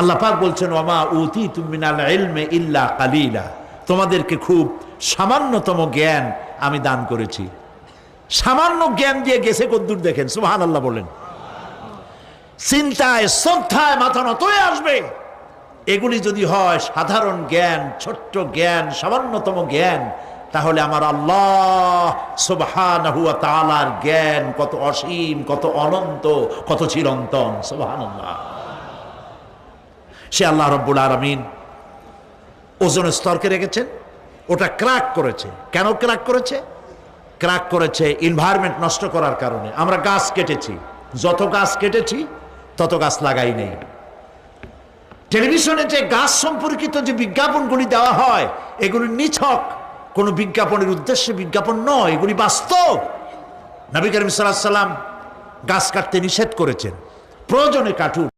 আল্লাহ পাক বলছেন ওমা উতি তুমিনাল ইলমে ইল্লা কালিলা। তোমাদেরকে খুব সামান্যতম জ্ঞান আমি দান করেছি। সামান্য জ্ঞান দিয়ে গেছে কদ্দুর দেখেন সুহান আল্লাহ বলেন। চিন্তায়, শ্রদ্ধায় মাথা নত হয়ে আসবে। এগুলি যদি হয় সাধারণ জ্ঞান, ছোট্ট জ্ঞান, সামান্যতম জ্ঞান, তাহলে আমার আল্লাহ সুবহানাহু ওয়া তাআলার জ্ঞান কত অসীম, কত অনন্ত, কত চিরন্তন, সুবহানাল্লাহ। সে আল্লাহ রব্বুল আলমিন ওজন স্তরকে রেখেছেন, ওটা ক্র্যাক করেছে। কেন ক্র্যাক করেছে? ক্র্যাক করেছে এনভায়রনমেন্ট নষ্ট করার কারণে। আমরা গাছ কেটেছি। যত গাছ কেটেছি, তত গাছ লাগাই নেই। টেলিভিশনে যে গাছ সম্পর্কিত যে বিজ্ঞাপনগুলি দেওয়া হয়, এগুলি নিছক। কোনো বিজ্ঞাপনের উদ্দেশ্যে বিজ্ঞাপন নয়, এগুলি বাস্তব। নবী করিম সাল্লাম গাছ কাটতে নিষেধ করেছেন। প্রয়োজনে কাটুন।